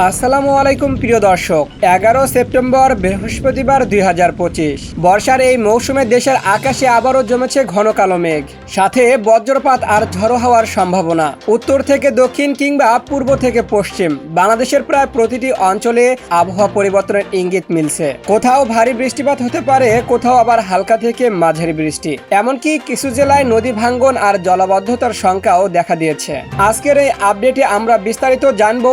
আসসালামু আলাইকুম প্রিয় দর্শক। এগারো সেপ্টেম্বর বৃহস্পতিবার দুই হাজার পঁচিশ। বর্ষার এই মৌসুমে দেশের আকাশে আবারও জমেছে ঘন কালো মেঘ। সাথে বজ্রপাত আর ঝড়ো হওয়ার সম্ভাবনা। উত্তর থেকে দক্ষিণ কিংবা পূর্ব থেকে পশ্চিম। বাংলাদেশের প্রায় প্রতিটি অঞ্চলে আবহাওয়া পরিবর্তনের ইঙ্গিত মিলছে। কোথাও ভারী বৃষ্টিপাত হতে পারে, কোথাও আবার হালকা থেকে মাঝারি বৃষ্টি। এমনকি কিছু জেলায় নদী ভাঙ্গন আর জলাবদ্ধতার সংখ্যাও দেখা দিয়েছে। আজকের এই আপডেটে আমরা বিস্তারিত জানব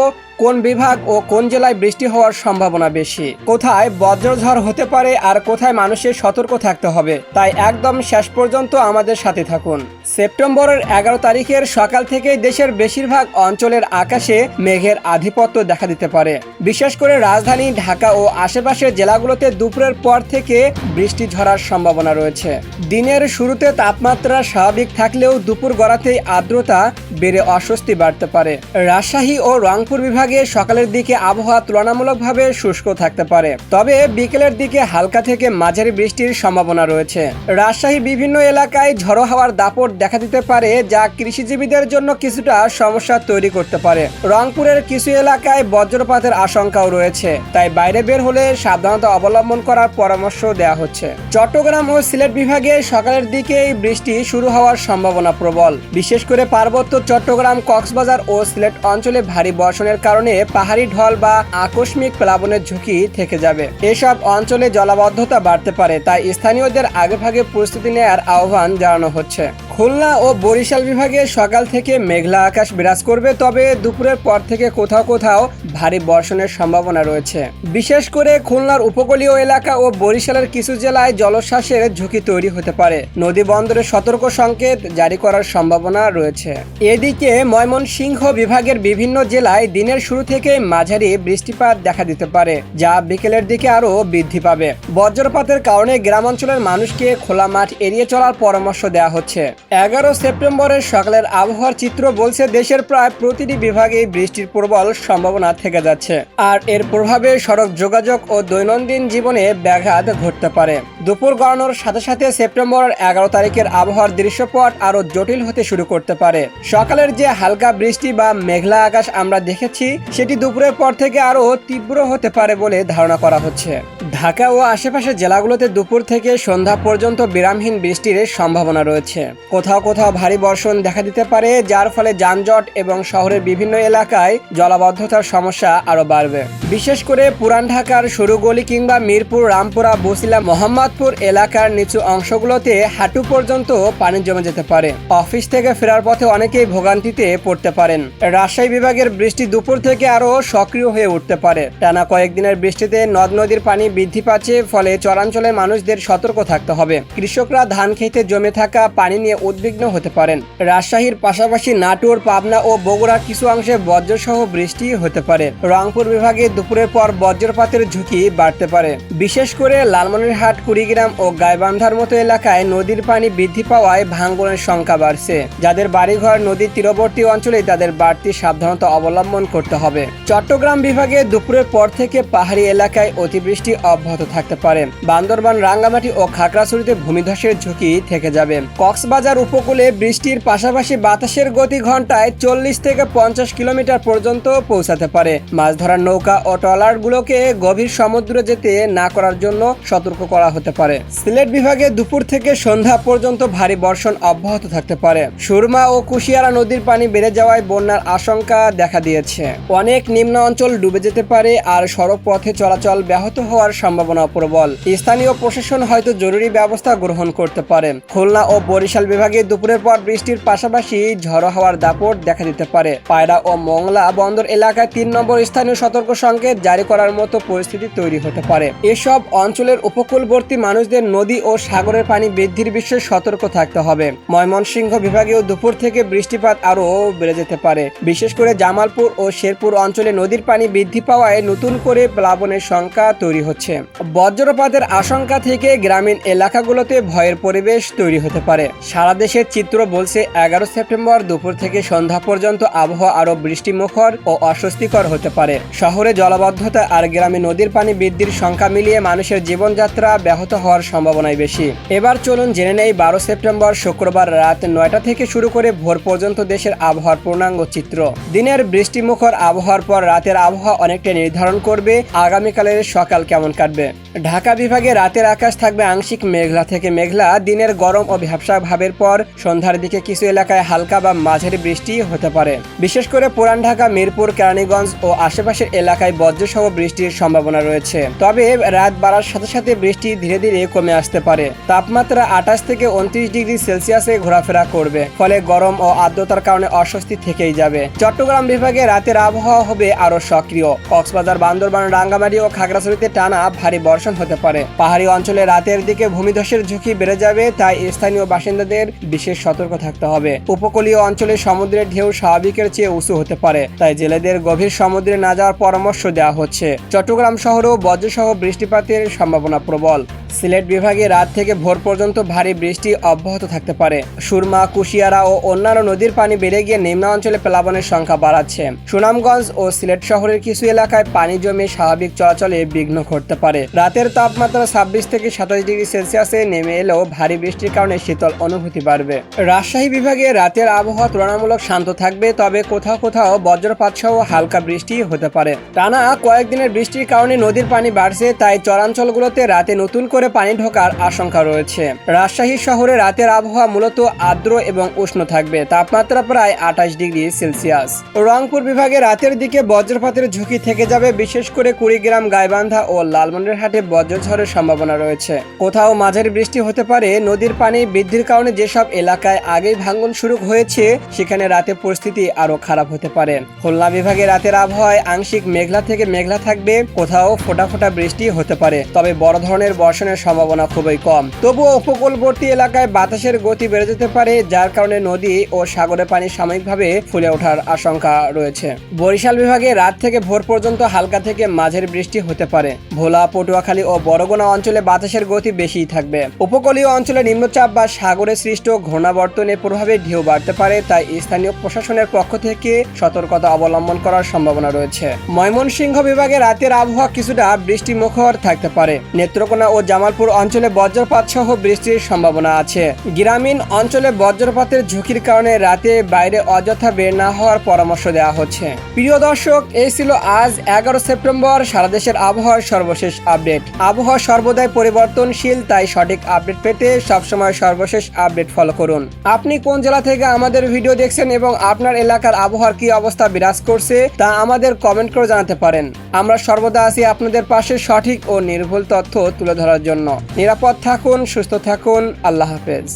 কোন বিভাগ ও কোন জেলায় বৃষ্টি হওয়ার সম্ভাবনা বেশি? কোথায় বজ্রঝড় হতে পারে আর কোথায় মানুষের সতর্ক থাকতে হবে? তাই একদম শেষ পর্যন্ত আমাদের সাথে থাকুন। সেপ্টেম্বরের এগারো তারিখের সকাল থেকেই দেশের বেশিরভাগ অঞ্চলের আকাশে মেঘের আধিপত্য দেখা দিতে পারে। বিশেষ করে রাজধানী, ঢাকা ও আশেপাশের জেলাগুলোতে দুপুরের পর থেকে বৃষ্টি ঝরার সম্ভাবনা রয়েছে। দিনের শুরুতে তাপমাত্রা স্বাভাবিক থাকলেও দুপুর গড়াতেই আর্দ্রতা বেড়ে অস্বস্তি বাড়তে পারে। রাজশাহী ও রংপুর বিভাগে সকালের দিকে আবহাওয়া তুলনামূলকভাবে শুষ্ক থাকতে পারে। তবে বিকেলের দিকে হালকা থেকে মাঝারি বৃষ্টির সম্ভাবনা রয়েছে। রাজশাহী বিভিন্ন এলাকায় ঝড়ো হাওয়ার দাপট দেখা দিতে পারে, যা কৃষিজীবীদের জন্য কিছুটা সমস্যা তৈরি করতে পারে। রংপুরের কিছু এলাকায় বজ্রপাতের আশঙ্কাও রয়েছে। তাই বাইরে বের হলে সাবধানতা অবলম্বন করার পরামর্শ দেওয়া হচ্ছে। চট্টগ্রাম ও সিলেট বিভাগে সকালের দিকেই বৃষ্টি শুরু হওয়ার সম্ভাবনা প্রবল। বিশেষ করে পার্বত্য চট্টগ্রাম, কক্সবাজার ও সিলেট অঞ্চলে ভারী বর্ষণের কারণে পাহাড়ি ঢল বা আকস্মিক প্লাবনের ঝুঁকি থেকে যাবে। এসব অঞ্চলে জলাবদ্ধতা বাড়তে পারে, তাই স্থানীয়দের আগেভাগে প্রস্তুতি নেয়ার আহ্বান জানানো হচ্ছে। খুলনা ও বরিশাল বিভাগে সকাল থেকে মেঘলা আকাশ বিরাজ করবে, তবে দুপুরের পর থেকে কোথাও কোথাও ভারী বর্ষণের সম্ভাবনা রয়েছে। বিশেষ করে খুলনার উপকূলীয় এলাকা ও বরিশালের কিছু জেলায় জলশ্বাসের ঝুঁকি তৈরি হতে পারে। নদী বন্দরে সতর্ক সংকেত জারি করার সম্ভাবনা রয়েছে। এদিকে ময়মনসিংহ বিভাগের বিভিন্ন জেলায় দিনের শুরু থেকে মাঝারি বৃষ্টিপাত দেখা দিতে পারে, যা বিকেলের দিকে আরও বৃদ্ধি পাবে। বজ্রপাতের কারণে গ্রামাঞ্চলের মানুষকে খোলা মাঠ এড়িয়ে চলার পরামর্শ দেওয়া হচ্ছে। এগারো সেপ্টেম্বরের সকালের আবহাওয়ার চিত্র বলছে দেশের প্রায় প্রতিটি বিভাগেই বৃষ্টির প্রবল সম্ভাবনা থেকে যাচ্ছে। আর এর প্রভাবে সড়ক যোগাযোগ ও দৈনন্দিন জীবনে ব্যাঘাত ঘটতে পারে। দুপুর গড়ানোর সাথে সাথে সেপ্টেম্বরের এগারো তারিখের আবহাওয়ার দৃশ্যপট আরও জটিল হতে শুরু করতে পারে। সকালের যে হালকা বৃষ্টি বা মেঘলা আকাশ আমরা দেখেছি সেটি দুপুরের পর থেকে আরও তীব্র হতে পারে বলে ধারণা করা হচ্ছে। ঢাকা ও আশেপাশের জেলাগুলোতে দুপুর থেকে সন্ধ্যা পর্যন্ত বিরামহীন বৃষ্টির সম্ভাবনা রয়েছে। কোথাও কোথাও ভারী বর্ষণ দেখা দিতে পারে, যার ফলে যানজট এবং শহরের বিভিন্ন এলাকায় জলাবদ্ধতার সমস্যা আরও বাড়বে। বিশেষ করে পুরান ঢাকার সরুগলি কিংবা মিরপুর, রামপুরা, বসিলা, মোহাম্মদপুর এলাকার নিচু অংশগুলোতে হাঁটু পর্যন্ত পানি জমে যেতে পারে। অফিস থেকে ফেরার পথে অনেকেই ভোগান্তিতে পড়তে পারেন। রাজশাহী বিভাগের বৃষ্টি দুপুর থেকে আরও সক্রিয় হয়ে উঠতে পারে। টানা কয়েকদিনের বৃষ্টিতে নদ নদীর পানি বৃদ্ধি পাচ্ছে, ফলে চরাঞ্চলের মানুষদের সতর্ক থাকতে হবে। কৃষকরা ধান খেতে জমে থাকা পানি নিয়ে উদ্বিগ্ন হতে পারেন। রাজশাহীর পাশাপাশি নাটোর, পাবনা ও বগুড়ার কিছু অংশে বজ্রসহ বৃষ্টি হতে পারে। রংপুর বিভাগে দুপুরের পর বজ্রপাতের ঝুঁকি বাড়তে পারে। বিশেষ করে লালমনিরহাট, কুড়িগ্রাম ও গাইবান্ধার মতো এলাকায় নদীর পানি বৃদ্ধি পাওয়ায় ভাঙ্গনের সংখ্যা বাড়ছে। যাদের বাড়িঘর, নদীর তীরবর্তী অঞ্চলে তাদের বাড়তি সাবধানতা অবলম্বন করতে হবে। চট্টগ্রাম বিভাগে দুপুরের পর থেকে পাহাড়ি এলাকায় অতিবৃষ্টি অব্যাহত থাকতে পারে। বান্দরবান, রাঙ্গামাটি ও খাগড়াছড়িতে ভূমিধসের ঝুঁকি থেকে যাবে। কক্সবাজার উপকূলে বৃষ্টির পাশাপাশি বাতাসের গতি ঘন্টায় চল্লিশ থেকে পঞ্চাশ কিলোমিটার পর্যন্ত পৌঁছাতে পারে। মাছ ধরার নৌকা ও ট্রলারগুলোকে গভীর সমুদ্রে যেতে না করার জন্য সতর্ক করা হতে পারে। সিলেট বিভাগে দুপুর থেকে সন্ধ্যা পর্যন্ত ভারী বর্ষণ অব্যাহত থাকতে পারে। সুরমা ও কুশিয়ারা নদীর পানি বেড়ে যাওয়ায় বন্যার আশঙ্কা দেখা দিয়েছে। অনেক নিম্ন অঞ্চল ডুবে যেতে পারে আর সড়ক পথে চলাচল ব্যাহত হওয়ার সম্ভাবনা প্রবল। স্থানীয় প্রশাসন হয়তো জরুরি ব্যবস্থা গ্রহণ করতে পারে। খুলনা ও বরিশাল বিভাগে দুপুরের পর বৃষ্টির পাশাপাশি ঝড়ো হওয়ার দাপট দেখা দিতে পারে। পায়রা ও মংলা বন্দর এলাকায় তিন নম্বর স্থানীয় সতর্ক সংকেত জারি করার মতো পরিস্থিতি তৈরি হতে পারে। এসব অঞ্চলের উপকূলবর্তী মানুষদের নদী ও সাগরের পানি বৃদ্ধির বিষয়ে সতর্ক থাকতে হবে। ময়মনসিংহ বিভাগেও দুপুর থেকে বৃষ্টিপাত আরও বেড়ে যেতে পারে। বিশেষ করে জামালপুর ও শেরপুর অঞ্চলে নদীর পানি বৃদ্ধি পাওয়ায় নতুন করে প্লাবনের সংখ্যা তৈরি হচ্ছে। রয়েছে বজ্রপাতের আশঙ্কা থেকে গ্রামীণ এলাকাগুলোতে ভয়ের পরিবেশ তৈরি হতে পারে। সারা দেশের চিত্র বলছে, এগারো সেপ্টেম্বর দুপুর থেকে সন্ধ্যা পর্যন্ত আবহাওয়া আরও বৃষ্টিমুখর ও অস্বস্তিকর হতে পারে। শহরে জলাবদ্ধতা আর গ্রামে নদীর পানি বৃদ্ধির সংখ্যা মিলিয়ে মানুষের জীবনযাত্রা ব্যাহত হওয়ার সম্ভাবনাই বেশি। এবার চলুন জেনে নেই, বারো সেপ্টেম্বর শুক্রবার রাত নয়টা থেকে শুরু করে ভোর পর্যন্ত দেশের আবহাওয়ার পূর্ণাঙ্গ চিত্র। দিনের বৃষ্টিমুখর আবহাওয়ার পর রাতের আবহাওয়া অনেকটা নির্ধারণ করবে। আগামীকালের সকাল কেমন কাটবে। ঢাকা বিভাগে রাতের আকাশ থাকবে আংশিক মেঘলা থেকে মেঘলা। দিনের গরম ও ভ্যাবসা ভাবের পর সন্ধ্যার দিকে কিছু এলাকায় হালকা বা মাঝারি বৃষ্টি হতে পারে। বিশেষ করে পুরান ঢাকা, মিরপুর, কেরানীগঞ্জ ও আশেপাশের এলাকায় বজ্রসহ বৃষ্টির সম্ভাবনা রয়েছে। তবে রাত বাড়ার সাথে সাথে বৃষ্টি ধীরে ধীরে কমে আসতে পারে। তাপমাত্রা আঠাশ থেকে উনত্রিশ ডিগ্রি সেলসিয়াসে ঘোরাফেরা করবে, ফলে গরম ও আর্দ্রতার কারণে অস্বস্তি থেকেই যাবে। চট্টগ্রাম বিভাগে রাতের আবহাওয়া হবে আরও সক্রিয়। কক্সবাজার, বান্দরবান, রাঙ্গামাটি ও খাগড়াছড়িতে টানা ভারী বর্ষণ হতে পারে। পাহাড়ি অঞ্চলে রাতের দিকে ভূমিধসের ঝুঁকি বেড়ে যাবে, তাই স্থানীয় বাসিন্দাদের বিশেষ সতর্ক থাকতে হবে। উপকূলীয় অঞ্চলে সমুদ্রের ঢেউ স্বাভাবিকের চেয়ে উঁচু হতে পারে, তাই জেলেদের গভীর সমুদ্রে না যাওয়ার পরামর্শ দেওয়া হচ্ছে। চট্টগ্রাম শহরেও বজ্রসহ বৃষ্টিপাতের সম্ভাবনা প্রবল। সিলেট বিভাগে রাত থেকে ভোর পর্যন্ত ভারী বৃষ্টি অব্যাহত থাকতে পারে। সুরমা, কুশিয়ারা ও অন্যান্য নদীর পানি বেড়ে গিয়ে নিম্ন অঞ্চলে প্লাবনের সংখ্যা বাড়াচ্ছে। সুনামগঞ্জ ও সিলেট শহরের কিছু এলাকায় পানি জমে স্বাভাবিক চলাচলে বিঘ্ন ঘটতে পারে। রাতের তাপমাত্রা ছাব্বিশ থেকে সাতাশ ডিগ্রি সেলসিয়াসে নেমে এলেও ভারী বৃষ্টির কারণে শীতল অনুভূতি বাড়বে। রাজশাহী বিভাগে রাতের আবহাওয়া তুলনামূলক শান্ত থাকবে, তবে কোথাও কোথাও বজ্রপাত সহ হালকা বৃষ্টি হতে পারে। টানা কয়েকদিনের বৃষ্টির কারণে নদীর পানি বাড়ছে, তাই চরাঞ্চলগুলোতে রাতে নতুন করে পানি ঢোকার আশঙ্কা রয়েছে। রাজশাহী শহরে রাতের আবহাওয়া মূলত আর্দ্র এবং উষ্ণ থাকবে। তাপমাত্রা প্রায় আঠাশ ডিগ্রি সেলসিয়াস। রংপুর বিভাগে রাতের দিকে বজ্রপাতের ঝুঁকি থেকে যাবে, বিশেষ করে কুড়িগ্রাম, গাইবান্ধা ও লালমনিরহাটে বজ্রঝড়ের সম্ভাবনা রয়েছে। কোথাও মাঝারি বৃষ্টি হতে পারে, নদীর পানি বৃদ্ধির কারণে যেসব এলাকায় আগেই ভাঙ্গন শুরু হয়েছে, সেখানে রাতে পরিস্থিতি আরও খারাপ হতে পারে। খুলনা বিভাগে রাতের আবহাওয়ায় আংশিক মেঘলা থেকে মেঘলা থাকবে, কোথাও ফোটা ফোটা বৃষ্টি হতে পারে। তবে বড় ধরনের বর্ষণের সম্ভাবনা খুবই কম। তবুও উপকূলবর্তী এলাকায় বাতাসের গতি বেড়ে যেতে পারে, যার কারণে নদী ও সাগরের পানি সাময়িকভাবে ফুলে ওঠার আশঙ্কা রয়েছে। বরিশাল বিভাগে রাত থেকে ভোর পর্যন্ত হালকা থেকে মাঝের বৃষ্টি হতে পারে। ভোলা, পটুয়াখালী ও বরগুনা অঞ্চলে বাতাসের গতি বেশিই থাকবে। উপকূলীয় অঞ্চলে নিম্নচাপ বা সাগরে সৃষ্ট ঘূর্ণাবর্তনের প্রভাবে ঢেউ বাড়তে পারে, তাই স্থানীয় প্রশাসনের পক্ষ থেকে সতর্কতা অবলম্বন করার সম্ভাবনা রয়েছে। ময়মনসিংহ বিভাগে রাতের আবহাওয়া কিছুটা বৃষ্টিমুখর থাকতে পারে। নেত্রকোনা ও জামালপুর অঞ্চলে বজ্রপাত সহ বৃষ্টির সম্ভাবনা আছে। গ্রামীণ অঞ্চলে বজ্রপাতের ঝুঁকির কারণে রাতে বাইরে অযথা বের না হওয়ার পরামর্শ দেওয়া হচ্ছে। প্রিয় দর্শক, এই ছিল আজ এগারো সেপ্টেম্বর, সারা দেশের আবহাওয়ার সর্বশেষ আপডেট। আবহাওয়া সর্বদাই পরিবর্তনশীল, তাই সঠিক আপডেট পেতে সবসময় সর্বশেষ আপডেট ফলো করুন। আপনি কোন জেলা থেকে আমাদের ভিডিও দেখছেন এবং আপনার এলাকার আবহাওয়ার কি অবস্থা বিরাজ করছে, তা আমাদের কমেন্ট করে জানাতে পারেন। আমরা সর্বদা আছি আপনাদের পাশে সঠিক ও নির্ভুল তথ্য তুলে ধরার জন্য। নিরাপদ থাকুন সুস্থ থাকুন আল্লাহ হাফেজ।